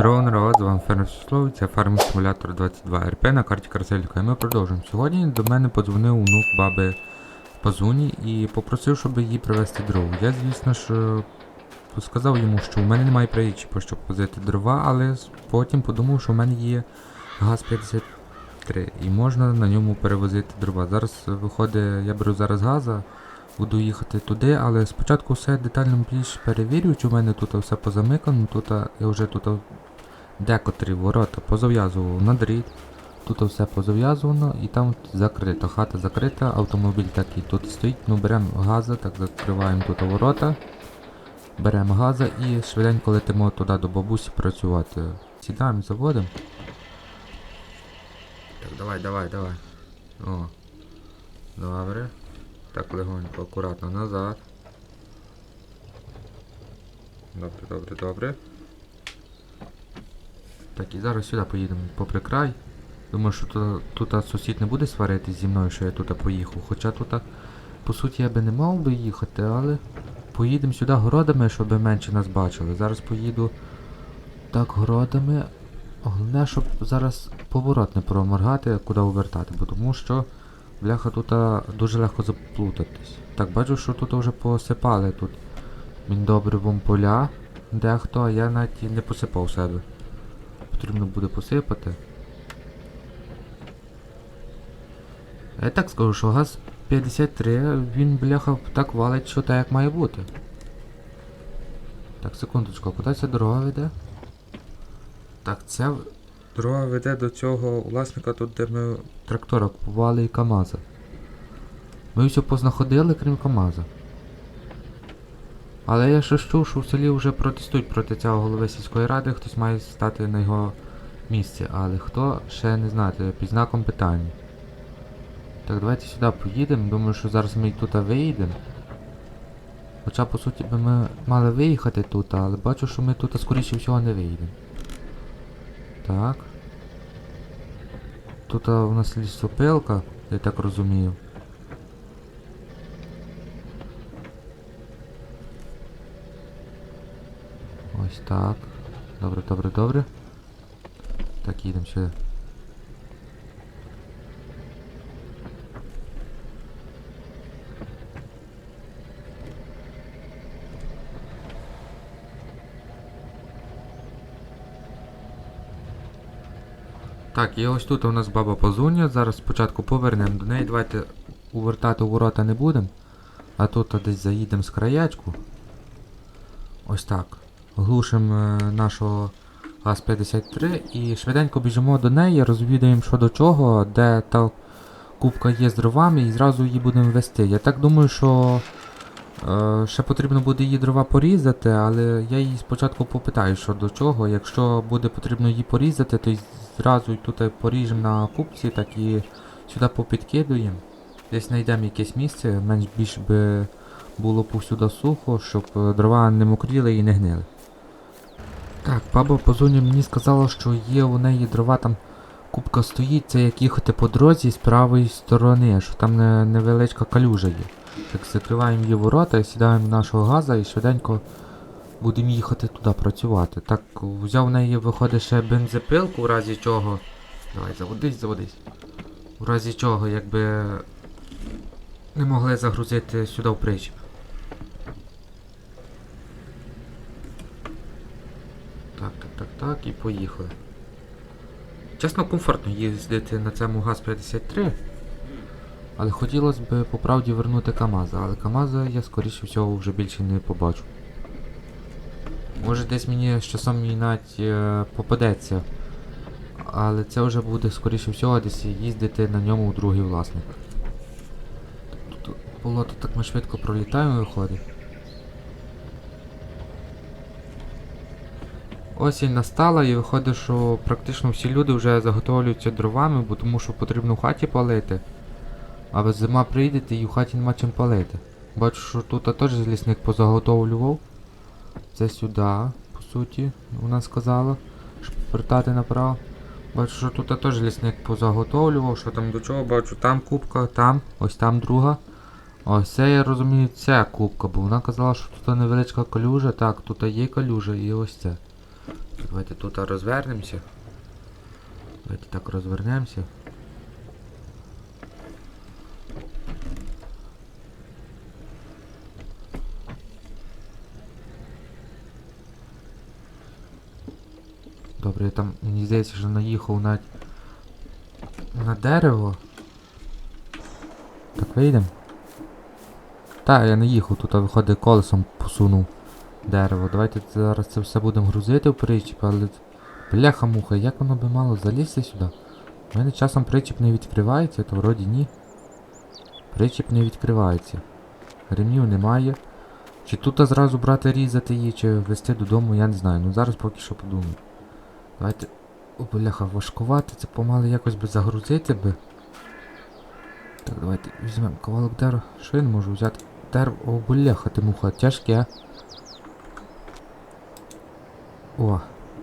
Здорово народ, з вами Фермер Сусловий, це фармінг симулятор 22 РП на карті Караселька і ми продовжуємо. Сьогодні до мене подзвонив онук баби Пазуні і попросив, щоб її привезти дров. Я, звісно ж, сказав йому, що в мене немає причіпа, щоб возити дрова, але потім подумав, що в мене є ГАЗ-53 і можна на ньому перевозити дрова. Зараз виходить, я беру зараз газа, буду їхати туди, але спочатку все детально більш перевірю, чи в мене тут все позамикано, тут я вже тут декотрі ворота позав'язував на дріт. Тут все позав'язувано і там закрито. Хата закрита, автомобіль такий тут стоїть. Ну беремо газа, так закриваємо тут ворота. Беремо газа і швиденько летимо туди до бабусі працювати. Сідаємо, заводимо. Так, давай, давай, давай. О. Добре. Так, легонько, акуратно назад. Добре, добре, добре. Так, і зараз сюди поїдемо попри край. Думаю, що тут, сусід не буде сваритись зі мною, що я тут поїхав. Хоча тут, по суті, я би не мав би їхати, але поїдемо сюди городами, щоб менше нас бачили. Зараз поїду так городами. Головне, щоб зараз поворот не проморгати, куди увертати, бо тому що бляха тут дуже легко заплутатись. Так, бачу, що тут вже посипали тут міндобривом поля дехто, а я навіть не посипав себе. Потрібно буде посипати. Я так скажу, що газ 53, він бляха так валить, що так як має бути. Так, секундочку, куди ця дорога веде? Так, ця дорога веде до цього власника тут, де ми трактора купували і КАМАЗа. Ми все познаходили, крім КАМАЗа. Але я ще чув, що в селі вже протестують проти цього голови сільської ради, хтось має стати на його місці, але хто ще не знати, під знаком питання. Так, давайте сюди поїдемо. Думаю, що зараз ми тут виїдемо. Хоча, по суті, би ми мали виїхати тут, але бачу, що ми тут скоріше всього не виїдемо. Так. Тут у нас лісопилка, я так розумію. Ось так. Добре, добре, добре. Так, їдемо сюди. Так, і ось тут у нас баба Позуня. Зараз спочатку повернемо до неї. Давайте увертати у ворота не будемо. А тут десь заїдемо з краячку. Ось так. Глушимо е, нашого ГАЗ-53 і швиденько біжимо до неї, розвідаємо що до чого, де та кубка є з дровами і зразу її будемо вести. Я так думаю, що е, ще потрібно буде її дрова порізати, але я її спочатку попитаю, що до чого. Якщо буде потрібно її порізати, то зразу тут поріжемо на кубці, так і сюди попідкидуємо. Десь знайдемо якесь місце, менш більш би було повсюди сухо, щоб е, дрова не мокріли і не гнили. Так, баба Позуня мені сказала, що є у неї дрова там кубка стоїть, це як їхати по дорозі з правої сторони, що там невеличка калюжа є. Так закриваємо її ворота, сідаємо в нашого газа і швиденько будемо їхати туди працювати. Так, взяв в неї, виходить, ще бензопилку, в разі чого. Давай, заводись, заводись. В разі чого, якби не могли загрузити сюди в причіп. Так, так, і поїхали. Чесно, комфортно їздити на цьому ГАЗ-53. Але хотілося б по правді вернути КАМАЗа, але КАМАЗа я скоріше всього вже більше не побачу. Може десь мені з часом і навіть е, попадеться. Але це вже буде скоріше всього десь їздити на ньому у другий власник. Тут болото так ми швидко пролітаємо виходить. Осінь настала і виходить, що практично всі люди вже заготовлюються дровами, бо тому що потрібно в хаті палити. А ви зима прийдете і в хаті нема чим палити. Бачу, що тут теж лісник позаготовлював. Це сюди, по суті, вона сказала. Щоб повертати направо. Бачу, що тут теж лісник позаготовлював, що там до чого, бачу, там кубка, там, ось там друга. Ось це я розумію, це кубка, бо вона казала, що тут невеличка калюжа. Так, тут є калюжа і ось це. Давайте тут розвернемося. Давайте так розвернемося. Добре, я там, мені здається, що наїхав на, на дерево. Так вийдемо. Так, я не їхав, тут виходить колесом посунув дерево. Давайте зараз це все будемо грузити в причіп, але. Бляха муха, як воно би мало залізти сюди? У мене часом причіп не відкривається, то вроді ні. Причіп не відкривається. Ремнів немає. Чи тут зразу брати різати її, чи везти додому, я не знаю. Ну зараз поки що подумаю. Давайте. О, бляха, важкувати, це помало якось би загрузити би. Так, давайте візьмемо ковалок дерева. Що я не можу взяти? Дерево. О, бляха, ти муха, тяжке. О,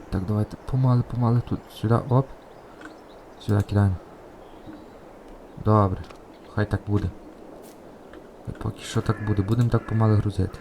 так, давайте помали, помали тут. Сюди, оп. Сюди кидаємо. Добре. Хай так буде. Поки що так буде. Будемо так помали грузити.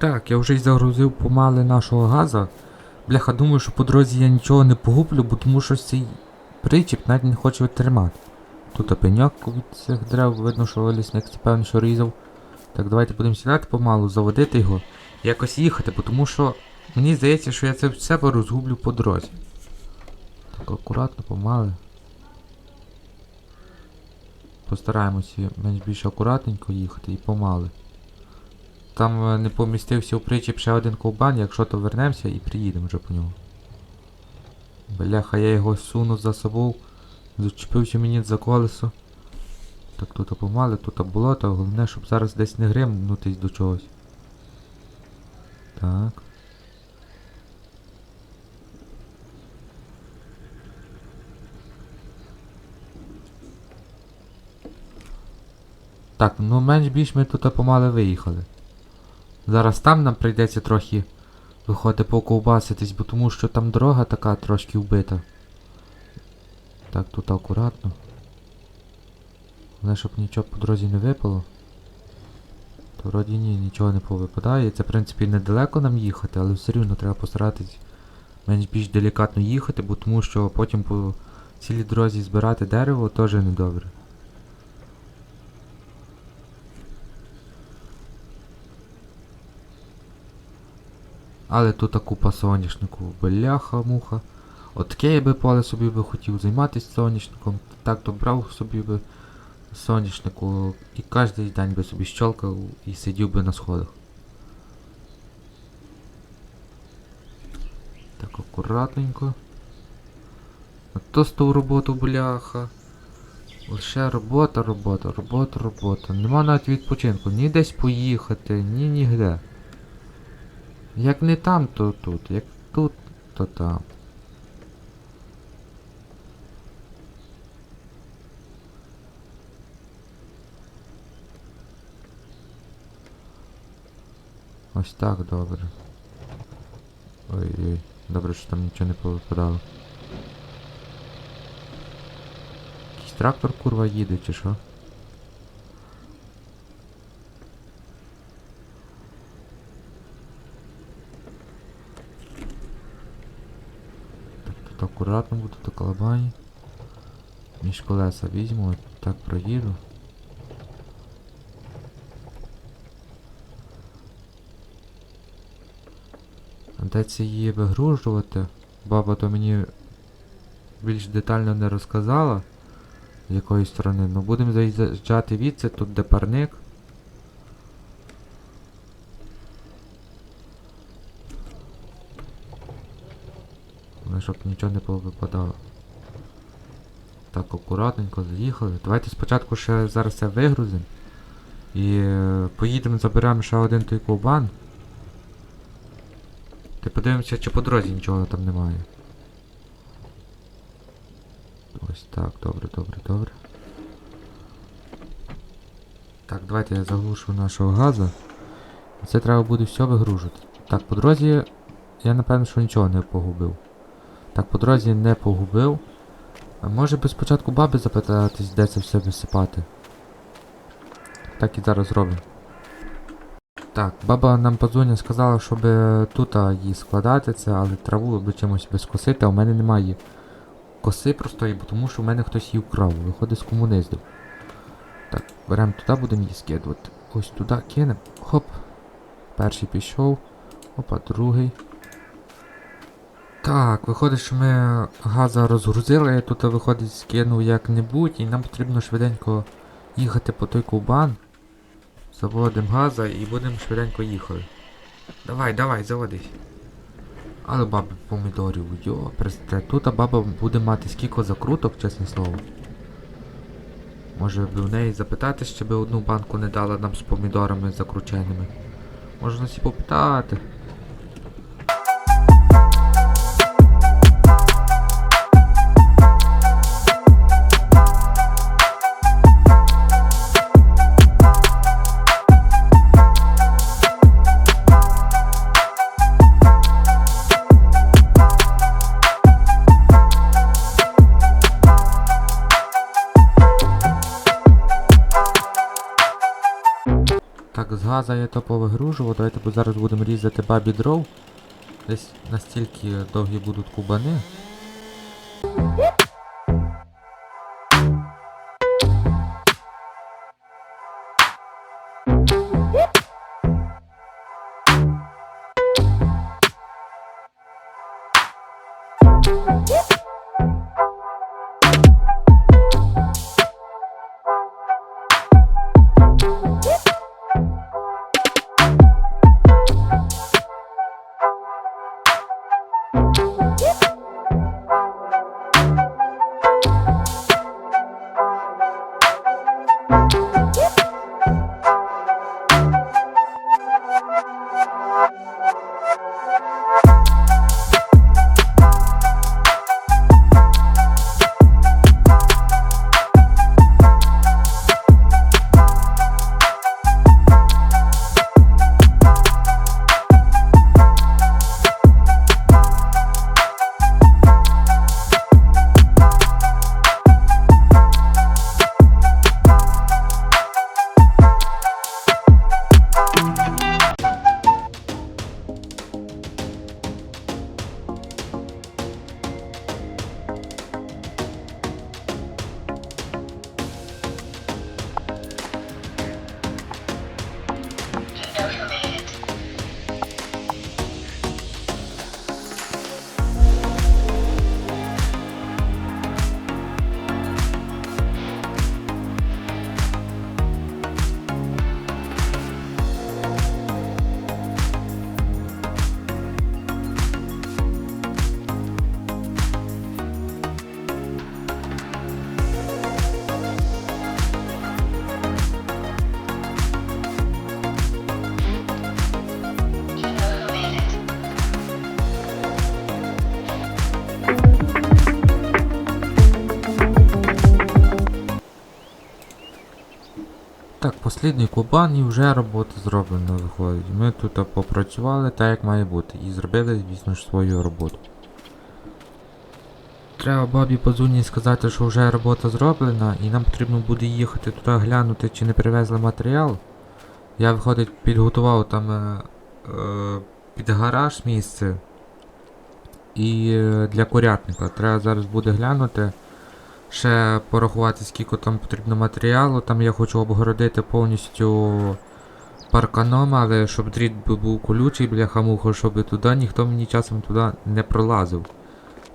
Так, я вже й загрузив помали нашого газа. Бляха, думаю, що по дорозі я нічого не погублю, бо тому що цей причіп навіть не хоче тримати. Тут пеньок від цих дерев, видно, що лісник це певно, що різав. Так, давайте будемо сідати помалу, заводити його, якось їхати, бо тому що мені здається, що я це все розгублю по дорозі. Так, акуратно, помали. Постараємося менш більш акуратненько їхати і помали. Там е, не помістився у причіп ще один ковбан, якщо то вернемося і приїдемо вже по нього. Бляха, я його суну за собою, зачепився мені за колесо. Так тут помали, тут болото, головне, щоб зараз десь не гримнутись до чогось. Так. Так, ну менш більш ми тут помали виїхали. Зараз там нам прийдеться трохи виходить поковбаситись, бо тому що там дорога така трошки вбита. Так, тут акуратно. Але щоб нічого по дорозі не випало. То вроді ні, нічого не повипадає. Це в принципі недалеко нам їхати, але все рівно треба постаратись менш більш делікатно їхати, бо тому що потім по цілій дорозі збирати дерево теж недобре. Але тут купа соняшнику, бляха-муха. От таке я би поле собі би хотів займатися соняшником. Так то брав собі би соняшнику і кожен день би собі щолкав і сидів би на сходах. Так акуратненько. А то з ту роботу бляха. Лише робота, робота, робота, робота. Нема навіть відпочинку. Ні десь поїхати, ні нігде. Як не там, то тут. Як тут, то там. Ось так добре. Ой-ой, добре, що там нічого не повипадало. Якийсь трактор курва їде, чи що? Так, тут акуратно буду до колобані. Між колеса візьму, так проїду. Де це її вигружувати? Баба то мені більш детально не розказала, з якої сторони. Ну будемо заїжджати відси, тут де парник. Ну, щоб нічого не повипадало. Так, акуратненько заїхали. Давайте спочатку ще зараз це вигрузимо. І е, поїдемо, заберемо ще один той ковбан. Ти подивимося, чи по дорозі нічого там немає. Ось так, добре, добре, добре. Так, давайте я заглушу нашого газу. Це треба буде все вигружувати. Так, по дорозі я напевно, що нічого не погубив. Так, по дорозі не погубив. А може би спочатку баби запитатись, де це все висипати. Так і зараз зробимо. Так, баба нам подзвонила, сказала, щоб е, тут її складати це, але траву би чимось би скосити, а у мене немає коси простої, бо тому що в мене хтось її вкрав, виходить з комунистів. Так, беремо туди, будемо її скидувати. Ось туди кинемо. Хоп. Перший пішов. Опа, другий. Так, виходить, що ми газа розгрузили, я тут виходить скинув як-небудь, і нам потрібно швиденько їхати по той ковбан. Заводимо газа і будемо швиденько їхати. Давай, давай, заводись. Але баби помідорів, йо, представте, тут баба буде мати скільки закруток, чесне слово. Може би в неї запитати, би одну банку не дала нам з помідорами закрученими. Можна всі попитати. Газа я то повигружував, давайте зараз будемо різати бабі дров. Десь настільки довгі будуть кубани. Послідній кубан і вже робота зроблена виходить. Ми тут попрацювали так як має бути. І зробили, звісно ж, свою роботу. Треба бабі подзвонити сказати, що вже робота зроблена, і нам потрібно буде їхати туди глянути, чи не привезли матеріал. Я, виходить, підготував там е, е, під гараж місце. І е, для курятника. Треба зараз буде глянути. Ще порахувати, скільки там потрібно матеріалу. Там я хочу обгородити повністю парканом, але щоб дріт був колючий, бляха муха, щоб туди ніхто мені часом туди не пролазив.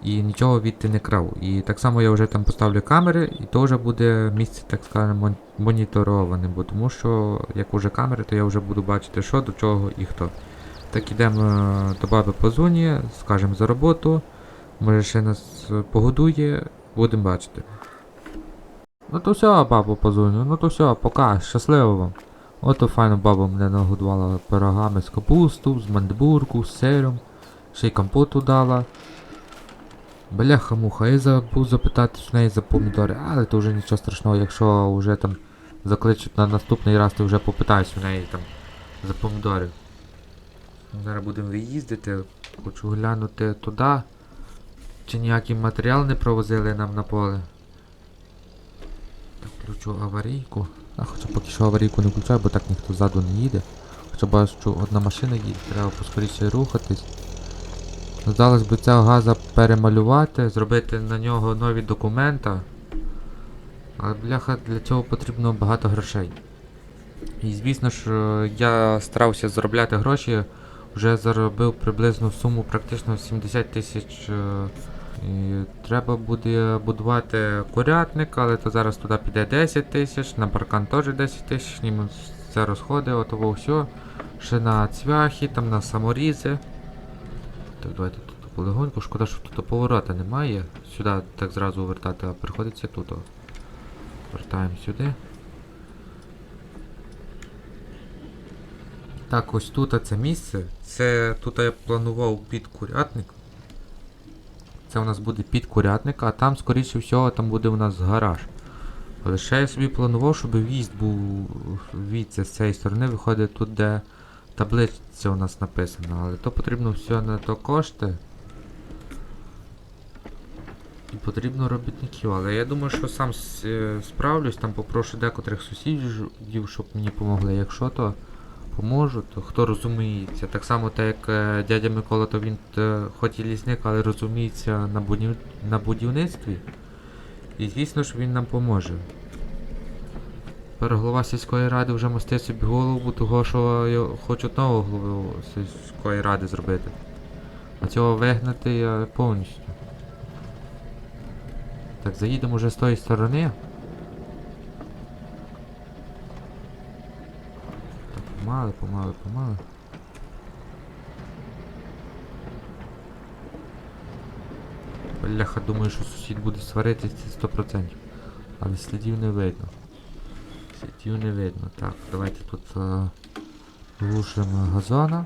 і нічого відти не крав. І так само я вже там поставлю камери, і то вже буде місце, так скажемо, монітороване, бо тому що як уже камери, то я вже буду бачити, що до чого і хто. Так ідемо е, до баби по зоні, скажемо за роботу. Може ще нас е, погодує, будемо бачити. Ну то все, бабу позуню, ну то все, пока, щасливо вам. Ото файно баба мене нагодувала пирогами з капусту, з мандибурку, з сиром, ще й компоту дала. Бляха муха, я забув запитати в неї за помідори, але то вже нічого страшного, якщо вже там закличуть на наступний раз, то вже попитаюсь в неї там за помідори. Зараз будемо виїздити, хочу глянути туди. Чи ніякий матеріал не провозили нам на поле. Так, включу аварійку. А хоча поки що аварійку не включаю, бо так ніхто ззаду не їде. Хоча бачу, одна машина їде, треба поскоріше рухатись. Здалось би цього газа перемалювати, зробити на нього нові документа. Але бляха для цього потрібно багато грошей. І звісно ж, е, я старався заробляти гроші, вже заробив приблизну суму практично 70 тисяч. І треба буде будувати курятник, але то зараз туди піде 10 тисяч, на паркан теж 10 тисяч, ніби це розходи, отого все. Ще на цвяхи, там на саморізи. Так, давайте тут полегоньку. Шкода, що тут поворота немає. Сюди так зразу вертати, а приходиться тут. Вертаємо сюди. Так, ось тут це місце. Це тут я планував під курятник. Це у нас буде під курятник, а там, скоріше всього, там буде у нас гараж. Ще я собі планував, щоб в'їзд був в'їзд з цієї сторони виходить тут, де таблиця у нас написана, але то потрібно все на то кошти. І потрібно робітників, але я думаю, що сам е, справлюсь, там попрошу декотрих сусідів, щоб мені допомогли. Якщо то поможу, то хто розуміється. Так само, так як е, дядя Микола, то він е, хоч і лісник, але розуміється на, будів... на будівництві. І звісно ж він нам поможе. Тепер голова сільської ради вже мости собі голову, того, що я хочу нового голову сільської ради зробити. А цього вигнати я повністю. Так, заїдемо вже з тої сторони. Помали, помали, помали. Бляха, думаю, що сусід буде сваритися 100%. Але слідів не видно. Слідів не видно. Так, давайте тут е, глушимо газона.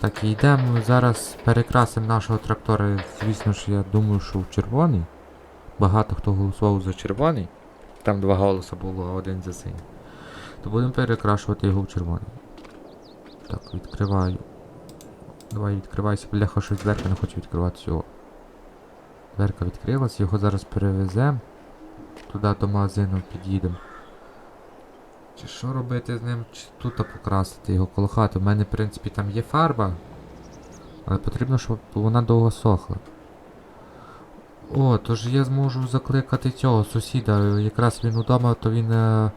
Так, і йдемо зараз перекрасимо нашого трактора. Звісно ж, я думаю, що в червоний. Багато хто голосував за червоний. Там два голоси було, а один за синій. То будемо перекрашувати його в червоний. Так, відкриваю. Давай відкривайся, бляха, щось дверка не хочу відкриватися. О. Дверка відкрилась, його зараз перевеземо. Туди до магазину під'їдемо. Чи що робити з ним, чи тут покрасити його коло хати. У мене, в принципі, там є фарба. Але потрібно, щоб вона довго сохла. О, тож я зможу закликати цього сусіда. Якраз він вдома, то він е,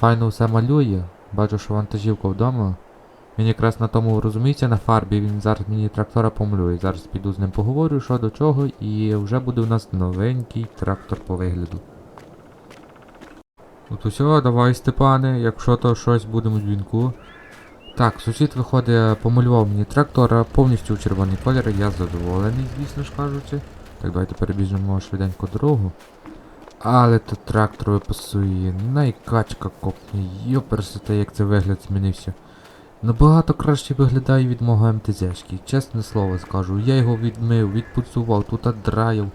файно все малює. Бачу, що вантажівка вдома. Він якраз на тому розуміється на фарбі, він зараз мені трактора помалює. Зараз піду з ним поговорю, що до чого, і вже буде у нас новенький трактор по вигляду. От усе, давай, Степане, якщо то щось будемо в дзвінку. Так, сусід виходить, помалював мені трактора повністю у червоний колір, я задоволений, звісно ж кажучи. Так, давайте перебіжимо швиденько дорогу. Але то трактор випасує, найкачка копне, йоперсите, як це вигляд змінився. Набагато краще виглядає від мого МТЗшки, чесне слово скажу. Я його відмив, відпуцував, тут драїв,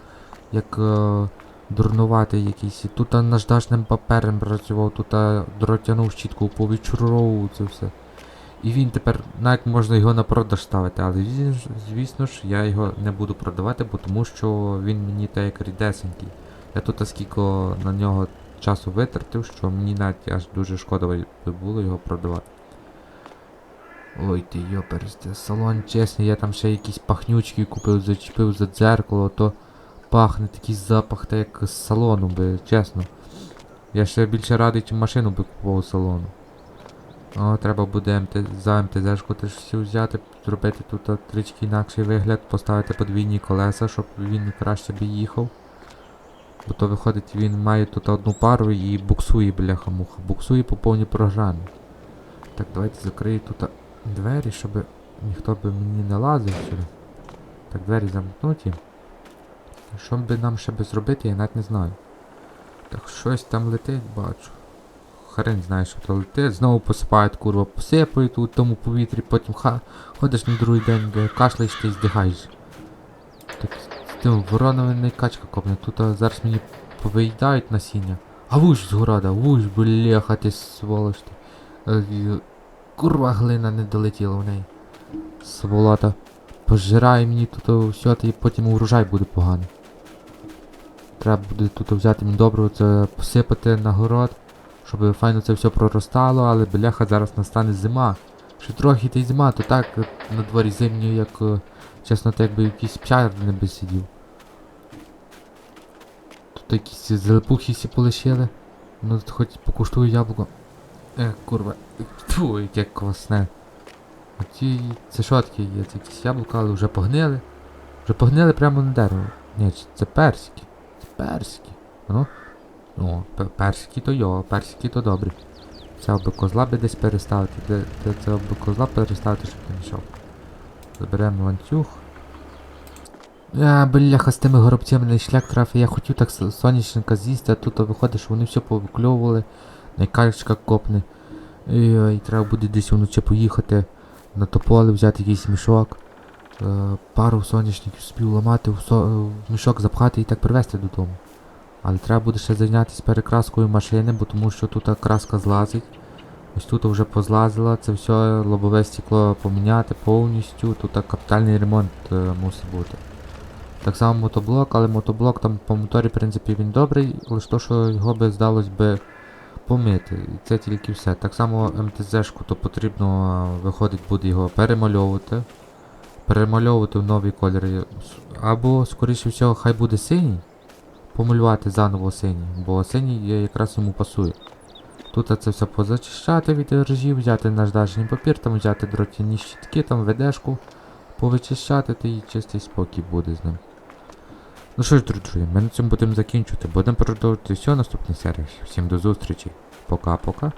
як е, дурнуватий якийсь. Тут наждачним папером працював, тут дротяну щітку, повідчуровував це все. І він тепер, навіть можна його на продаж ставити, але звісно ж я його не буду продавати, бо тому що він мені так як рідесенький. Я тут скільки на нього часу витратив, що мені навіть аж дуже шкода би було його продавати. Ой ти йоперсте, салон чесний, я там ще якісь пахнючки купив, зачепив за дзеркало, то пахне такий запах, та як з салону би, чесно. Я ще більше радий, чим машину би купував салону. О, треба буде МТ... за МТЗшку теж всі взяти, зробити тут а, трішки інакший вигляд, поставити подвійні колеса, щоб він краще би їхав. Бо то виходить, він має тут одну пару і буксує бляха-муха. Буксує по повній програмі. Так, давайте закрию тут двері, щоб ніхто би мені не лазив сюди. Так, двері замкнуті. Що би нам ще би зробити, я навіть не знаю. Так, щось там летить, бачу. Хрен знає, що то летить. Знову посипають, курва, посипають у тому повітрі, потім ха, ходиш на другий день, де кашляєш та й здягаєш. Так, тим вороновим не качка копне. Тут зараз мені повиїдають насіння. А вуж з города, вуж, бляха, ти сволоч ти. Е, Курва глина не долетіла в неї. Сволота. Пожирає мені тут все, і потім урожай буде поганий. Треба буде тут взяти мені добре це посипати на город, щоб файно це все проростало, але бляха зараз настане зима. Ще трохи та зима, то так е, на дворі зимні, як е, чесно, так якби якийсь пчар не би сидів. Тут якісь залипухи всі полишили. Ну от хоч покуштую яблуко. Ех, курва. Фу, яке квасне. Оці. Це що є? Це якісь яблука, але вже погнили. Вже погнили прямо на дерево. Ні, це персики. Це персики. Ну. О, пе- персики то йо, персики то добрі. Це би козла би десь переставити. Де, де це би козла переставити, щоб не йшов. Заберемо ланцюг. А, бляха, з тими горобцями на шлях трафив. Я хотів так сонячника з'їсти, а тут виходить, що вони все повикльовували. Найкачка копне. Ой, треба буде десь вночі поїхати на тополе, взяти якийсь мішок. Е, пару соняшників спів ламати, мішок запхати і так привезти додому. Але треба буде ще зайнятися перекраскою машини, бо тому що тут краска злазить. Ось тут вже позлазила, це все лобове стекло поміняти повністю. Тут капітальний ремонт е, мусить бути. Так само мотоблок, але мотоблок там по моторі, в принципі, він добрий, лише то, що його би здалось би помити. І це тільки все. Так само МТЗ-шку то потрібно, виходить, буде його перемальовувати. Перемальовувати в нові кольори. Або, скоріше всього, хай буде синій. Помалювати заново синій, бо синій якраз йому пасує. Тут це все позачищати від режів, взяти наждачний папір, там взяти дротяні щітки, там ведешку, повичищати, та і чистий спокій буде з ним. Ну що ж, друзі, ми на цьому будемо закінчувати. Будемо продовжувати все наступних серіях. Всім до зустрічі. Пока-пока.